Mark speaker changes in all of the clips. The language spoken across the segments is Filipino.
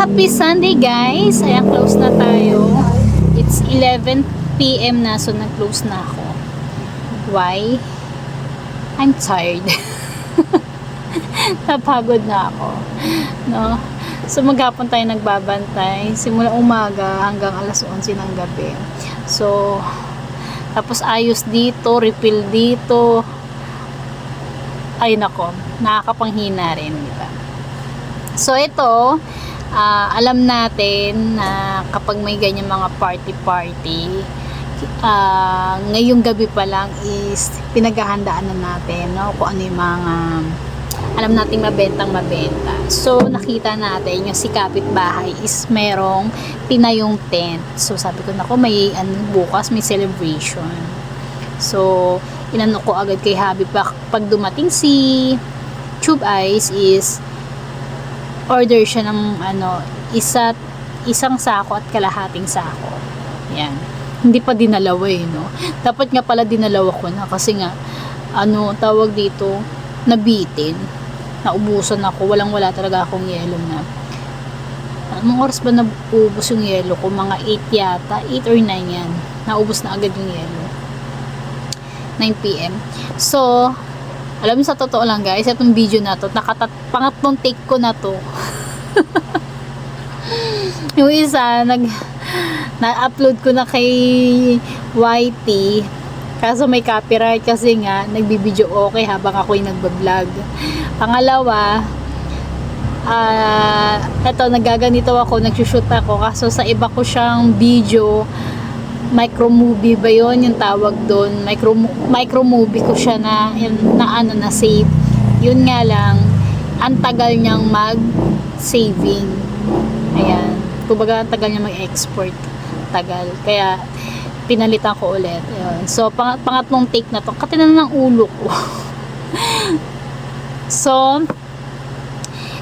Speaker 1: Happy Sunday guys! Ayan, close na tayo. It's 11 p.m. na, so nag-close na ako. Why? I'm tired. Napagod na ako. No? So maghapon tayo nagbabantay. Simula umaga hanggang alas 11 ng gabi. So, tapos ayos dito, refill dito. Ay nako, nakakapanghina rin, di? So ito, ah, alam natin na kapag may ganyan mga party-party, ah, ngayong gabi pa lang is pinaghahandaan na natin, no? Kung ano yung mga alam nating mabentang mabenta. So, nakita natin yung si kapitbahay is merong tinayong tent. So, sabi ko, nako, may ano, bukas may celebration. So, inano ko agad kay Habi pa, pag dumating si Tube Ice is order siya ng ano, isa, isang sako at kalahating sako. Yan. Hindi pa dinalawa eh, no? Dapat nga pala dinalawa ko na kasi nga, ano, tawag dito, nabitin. Naubusan ako. Walang wala talaga akong yelo na. Anong oras ba naubos yung yelo ko? Mga 8 yata. 8 or 9 yan. Naubos na agad yung yelo. 9 p.m. So, alam mo sa totoo lang guys, itong video na to, nakatat pangatlong take ko na to. yung isa, nag na-upload ko na kay YT kaso may copyright kasi nga nagbibideo okay habang ako'y nagbablog. Pangalawa, ah eto nagaganito ako, nagsushoot ako kaso sa iba ko siyang video micro movie ba yon yung tawag doon micro micro movie ko siya na na ano na save. Yun nga lang ang tagal niyang mag saving ayan. Kumbaga ang tagal niya mag export tagal. Kaya pinalitan ko ulit. Ayun. so pang pangatlong take na to. Katinan ng ulo ko. So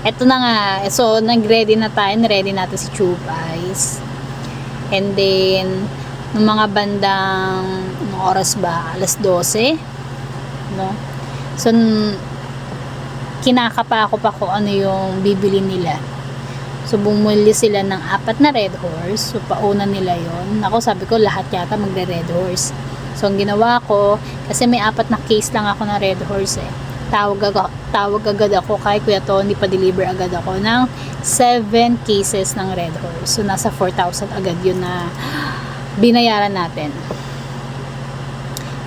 Speaker 1: eto na nga. So nag-ready na tayo. Ready natin si Tube Eyes and then ng mga bandang anong oras ba? Alas 12 no? so kinakapa ako pa kung ano yung bibili nila. So bumili sila ng apat na red horse. So pauna nila yon ako sabi ko lahat yata magre red horse. So ang ginawa ko kasi may apat na case lang ako ng red horse eh. Tawag, aga- tawag agad ako kay Kuya Tony pa-deliver agad ako ng 7 cases ng red horse. So nasa 4,000 agad yun na binayaran natin.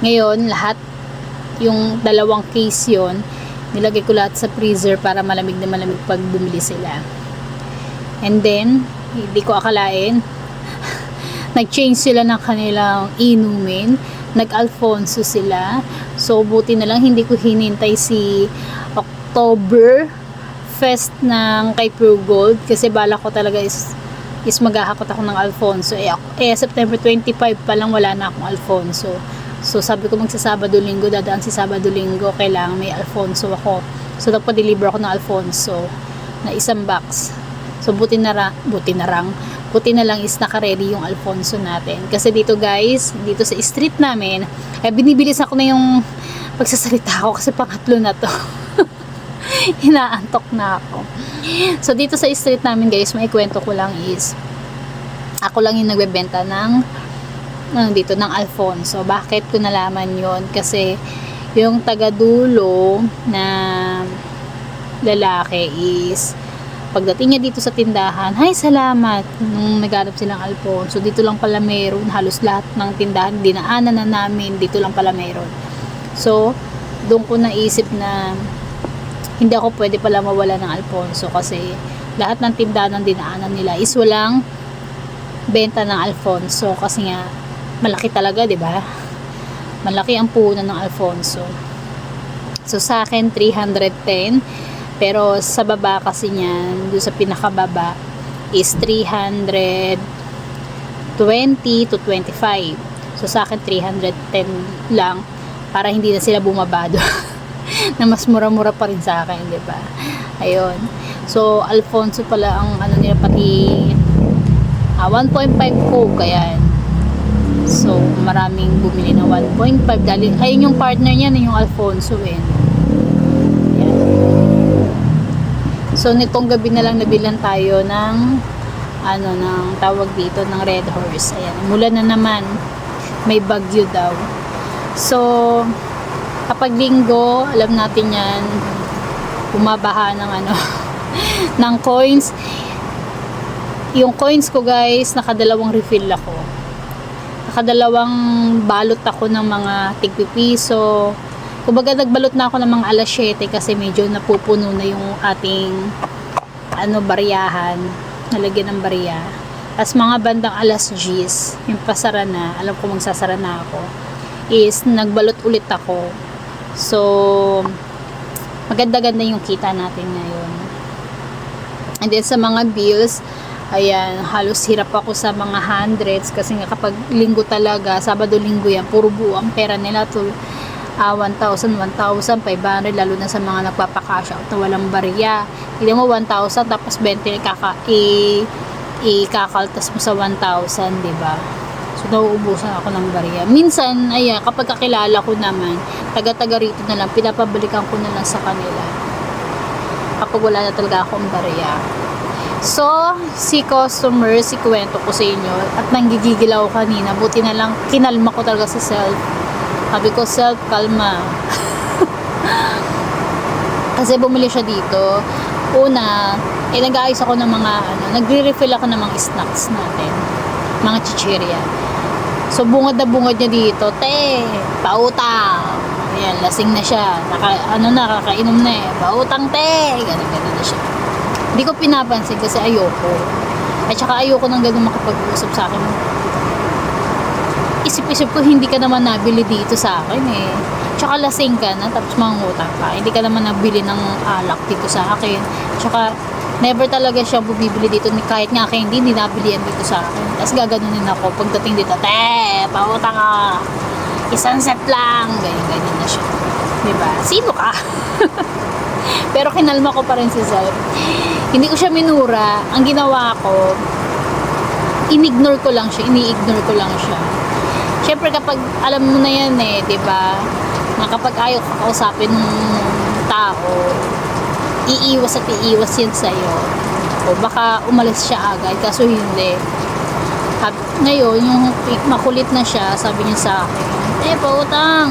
Speaker 1: Ngayon, lahat yung dalawang case yon nilagay ko lahat sa freezer para malamig na malamig pag bumili sila. And then, hindi ko akalain, nag-change sila ng kanilang inumin, nag-Alfonso sila. So, buti na lang hindi ko hinintay si October fest ng kay Pure Gold kasi bala ko talaga is is maghahakot ako ng Alfonso. Eh, ako, eh, September 25 pa lang wala na akong Alfonso. So, sabi ko magsasabado-linggo, dadaan si Sabado-linggo, kailangan may Alfonso ako. So, nagpa-deliver ako ng Alfonso na isang box. So, buti na, ra- buti na rang, buti na lang is naka-ready yung Alfonso natin. Kasi dito guys, dito sa street namin, eh, binibilis ako na yung pagsasalita ko kasi pangatlo na to. Inaantok na ako. So, dito sa street namin guys, may kwento ko lang is, ako lang yung nagbebenta ng, ng dito, ng Alfonso. Bakit ko nalaman yon Kasi, yung taga-dulo na lalaki is, pagdating niya dito sa tindahan, ay salamat, nung naghanap silang Alfonso, dito lang pala meron, halos lahat ng tindahan, dinaanan na namin, dito lang pala meron. So, doon ko naisip na, hindi ako pwede pala mawala ng Alfonso kasi lahat ng tindahan ng dinaanan nila is walang benta ng Alfonso kasi nga malaki talaga, 'di ba? Malaki ang puhunan ng Alfonso. So sa akin 310 pero sa baba kasi niyan, doon sa pinakababa is 320 to 25. So sa akin 310 lang para hindi na sila bumaba doon. na mas mura-mura pa rin sa akin, 'di ba? Ayun. So Alfonso pala ang ano nila pati ah, 1.5 Coke ayan. So maraming bumili ng 1.5 dahil ayun yung partner niya yung Alfonso eh. Ayan. So, nitong gabi na lang nabilan tayo ng ano, ng tawag dito, ng Red Horse. Ayan, mula na naman. May bagyo daw. So, kapag linggo, alam natin yan, bumabaha ng ano, ng coins. Yung coins ko guys, nakadalawang refill ako. Nakadalawang balot ako ng mga tigpipiso. Kumbaga nagbalot na ako ng mga alas 7 kasi medyo napupuno na yung ating ano baryahan, nalagyan ng barya. Tapos mga bandang alas 10, yung pasara na, alam ko magsasara na ako, is nagbalot ulit ako. So, maganda-ganda yung kita natin ngayon. And then sa mga bills, ayan, halos hirap ako sa mga hundreds kasi nga kapag linggo talaga, Sabado-linggo yan, puro buo ang pera nila to ah, 1,000, 1,500, lalo na sa mga nagpapakash out na walang barya. Hindi mo 1,000 tapos 20 kaka, i, ikakaltas mo sa 1,000, di ba? So, nauubusan ako ng barya. Minsan, ayan, kapag kakilala ko naman, taga-taga rito na lang, pinapabalikan ko na lang sa kanila. Kapag wala na talaga akong barya. So, si customer, si kwento ko sa inyo, at nanggigigil ako kanina, buti na lang, kinalma ko talaga sa self. Sabi ko, self, kalma. Kasi bumili siya dito. Una, eh, nag-aayos ako ng mga, ano, nagre-refill ako ng mga snacks natin. Mga chichirya. So, bungad na bungad niya dito. Te, pautang. Ayan, lasing na siya. Naka, ano na, kakainom na eh. Pautang, te. Ganun, ganun na siya. Hindi ko pinapansin kasi ayoko. At saka ayoko nang ganun makapag-usap sa akin. Isip-isip ko, hindi ka naman nabili dito sa akin eh. Tsaka lasing ka na, tapos mangutang ka. Hindi ka naman nabili ng alak dito sa akin. Tsaka, never talaga siya bumibili dito. ni- Kahit nga kayo hindi, hindi nabili yan dito sa akin. Tapos gaganunin ako. Pagdating dito, te, pautang ka. Isang set lang. Ganyan, ganyan na siya. Diba? Sino ka? Pero kinalma ko pa rin si Self. Hindi ko siya minura. Ang ginawa ko, inignore ko lang siya. Ini-ignore ko lang siya. Siyempre kapag alam mo na yan eh, 'di ba? Na kapag ayaw ka kausapin ng tao, iiwas at iiwas yan sa'yo. O baka umalis siya agad, kaso hindi. Hab- Ngayon, yung makulit na siya, sabi niya sa akin, eh, pautang.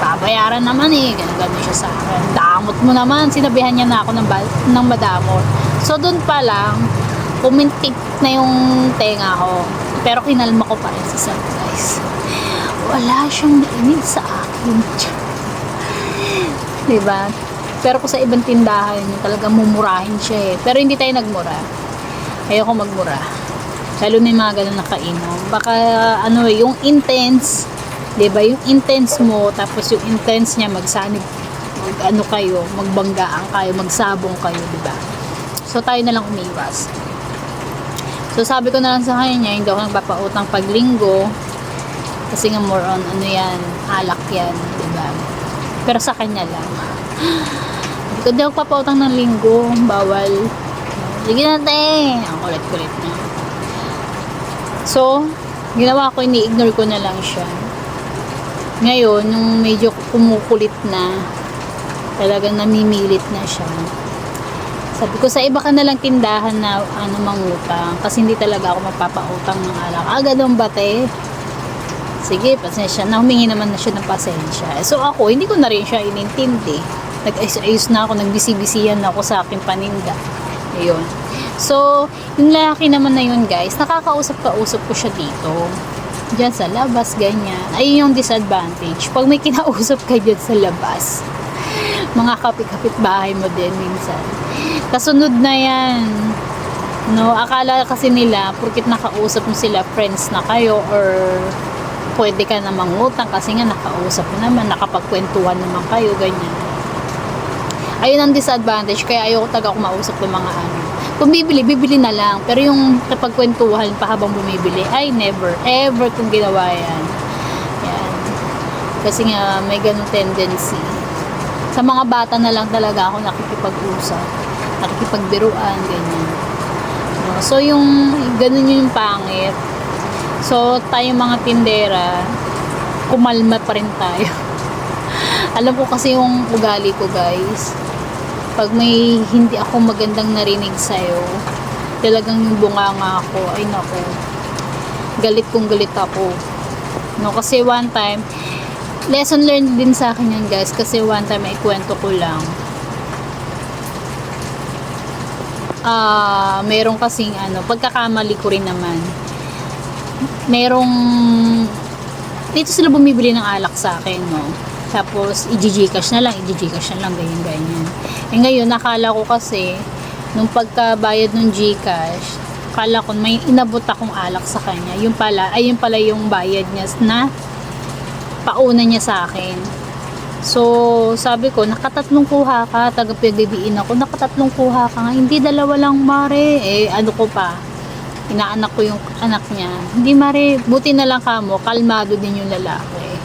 Speaker 1: Babayaran naman eh. Ganun, ganun siya sa akin. Damot mo naman. Sinabihan niya na ako ng, ng madamot. So, doon pa lang, pumintik na yung tenga ko. Pero kinalma ko pa rin Sam, guys. Wala siyang nainig sa akin. diba? Pero kung sa ibang tindahan, talagang mumurahin siya eh. Pero hindi tayo nagmura. Ayoko magmura. Lalo na yung mga ganun na kainom. Baka, ano eh, yung intense, 'di ba Yung intense mo, tapos yung intense niya magsanib, mag ano kayo, magbanggaan kayo, magsabong kayo, 'di ba So, tayo na lang umiwas. So, sabi ko na lang sa kanya, hindi ako nagpapautang pag linggo. Kasi nga more on, ano yan, alak yan, di ba? Pero sa kanya lang. Hindi ko di ako papautang ng linggo, bawal. Sige natin. Ang kulit-kulit niya. So, ginawa ko, ini-ignore ko na lang siya. Ngayon, nung medyo kumukulit na, talagang namimilit na siya. Sabi ko, sa iba ka na lang tindahan na ano, mangutang. Kasi hindi talaga ako mapapautang ng alak. Ah, ganun ba, te? Sige, pasensya na. Humingi naman na siya ng pasensya. So ako, hindi ko na rin siya inintindi. Nag-ayos na ako, nagbisi-bisiyan na ako sa aking paninda. Ayun. So, yung lalaki naman na yun, guys, nakakausap-kausap ko siya dito. Diyan sa labas, ganyan. Ayun yung disadvantage. Pag may kinausap ka dyan sa labas, mga kapit-kapit bahay mo din minsan. Kasunod na yan. No, akala kasi nila, porkit nakausap mo sila, friends na kayo, or pwede ka na mangutang kasi nga nakausap mo naman, nakapagkwentuhan naman kayo, ganyan. Ayun ang disadvantage, kaya ayoko taga ako mausap ng mga ano. Kung bibili, bibili na lang. Pero yung kapagkwentuhan pa habang bumibili, ay never, ever kung ginawa yan. Yan. Kasi nga, may ganun tendency. Sa mga bata na lang talaga ako nakikipag-usap. Nakikipagbiruan, ganyan. No? So, yung ganun yung pangit. So, tayong mga tindera, kumalma pa rin tayo. Alam ko kasi yung ugali ko, guys. Pag may hindi ako magandang narinig sa'yo, talagang bunganga ako, ay nako, galit kong galit ako. No, kasi one time, lesson learned din sa akin yan guys, kasi one time ay ko lang. Ah, merong kasing ano, pagkakamali ko rin naman. Merong dito sila bumibili ng alak sa akin, no. Tapos, i-gcash na lang, i-gcash na lang, ganyan, ganyan. Eh ngayon, nakala ko kasi, nung pagkabayad ng Gcash, akala ko may inabot akong alak sa kanya. Yung pala, ay yung pala yung bayad niya na pauna niya sa akin. So, sabi ko, nakatatlong kuha ka, taga PBBin ako, nakatatlong kuha ka nga, hindi dalawa lang mare, eh ano ko pa, inaanak ko yung anak niya. Hindi mare, buti na lang kamo, kalmado din yung lalaki.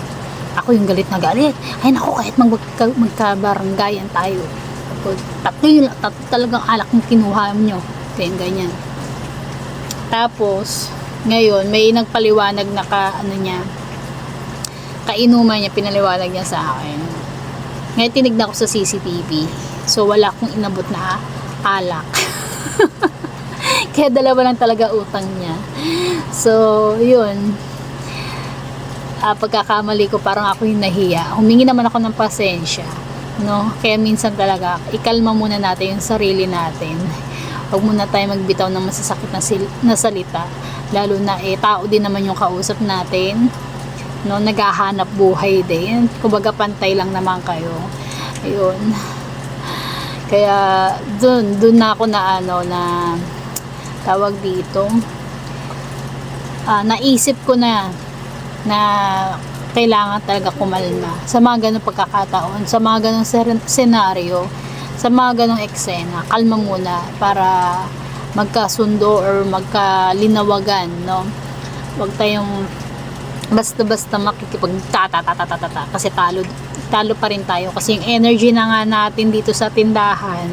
Speaker 1: Ako yung galit na galit. Ay naku, kahit mag magka, magkabaranggayan tayo. Ako, tatlo yung tatlo talagang alak yung kinuha nyo. Ganyan, ganyan. Tapos, ngayon, may nagpaliwanag na ka, ano niya, kainuman niya, pinaliwanag niya sa akin. Ngayon, tinignan ko sa CCTV. So, wala akong inabot na alak. Kaya dalawa lang talaga utang niya. So, yun. Ah, pagkakamali ko, parang ako yung nahiya. Humingi naman ako ng pasensya. No? Kaya minsan talaga, ikalma muna natin yung sarili natin. Huwag muna tayo magbitaw ng masasakit na, sil- na salita. Lalo na eh, tao din naman yung kausap natin. No, naghahanap buhay din. Kumbaga pantay lang naman kayo. Ayun. Kaya dun, dun na ako na ano na tawag dito. Ah, naisip ko na na kailangan talaga kumalma sa mga ganong pagkakataon, sa mga ganong senaryo, sa mga ganong eksena, kalma muna para magkasundo or magkalinawagan, no? Huwag tayong basta-basta makikipag tatatatatata kasi talo talo pa rin tayo. Kasi yung energy na nga natin dito sa tindahan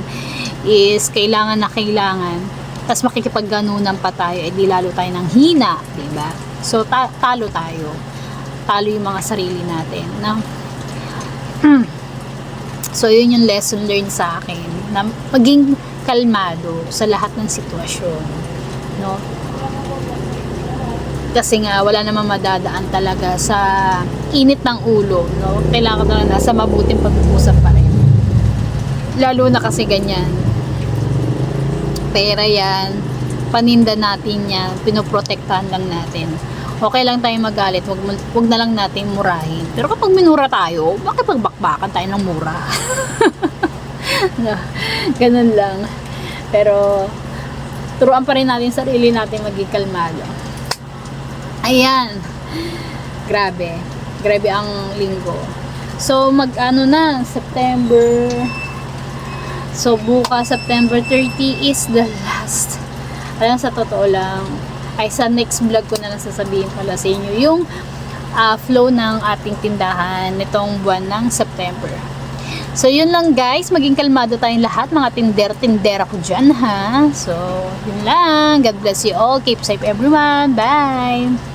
Speaker 1: is kailangan na kailangan. Tapos makikipagganunan pa tayo eh di lalo tayo ng hina di ba so ta- talo tayo. Talo yung mga sarili natin na so yun yung lesson learned sa akin na maging kalmado sa lahat ng sitwasyon no? Kasi nga wala namang madadaan talaga sa init ng ulo no? Kailangan na nasa mabuting pag-uusap pa rin. Lalo na kasi ganyan. Pera yan paninda natin yan pinoprotektahan lang natin okay lang tayo magalit wag, wag na lang natin murahin pero kapag minura tayo bakit pagbakbakan tayo ng mura no, ganun lang pero turuan pa rin natin sarili natin maging kalmado Ayan. Grabe. Grabe ang linggo. So, mag-ano na, September. So, bukas, September 30 is the last. Alam, sa totoo lang, ay sa next vlog ko na lang sasabihin pala sa inyo yung ah, flow ng ating tindahan nitong buwan ng September. So, yun lang guys. Maging kalmado tayong lahat, mga tinder-tindera ko dyan, ha? So, yun lang. God bless you all. Keep safe everyone. Bye!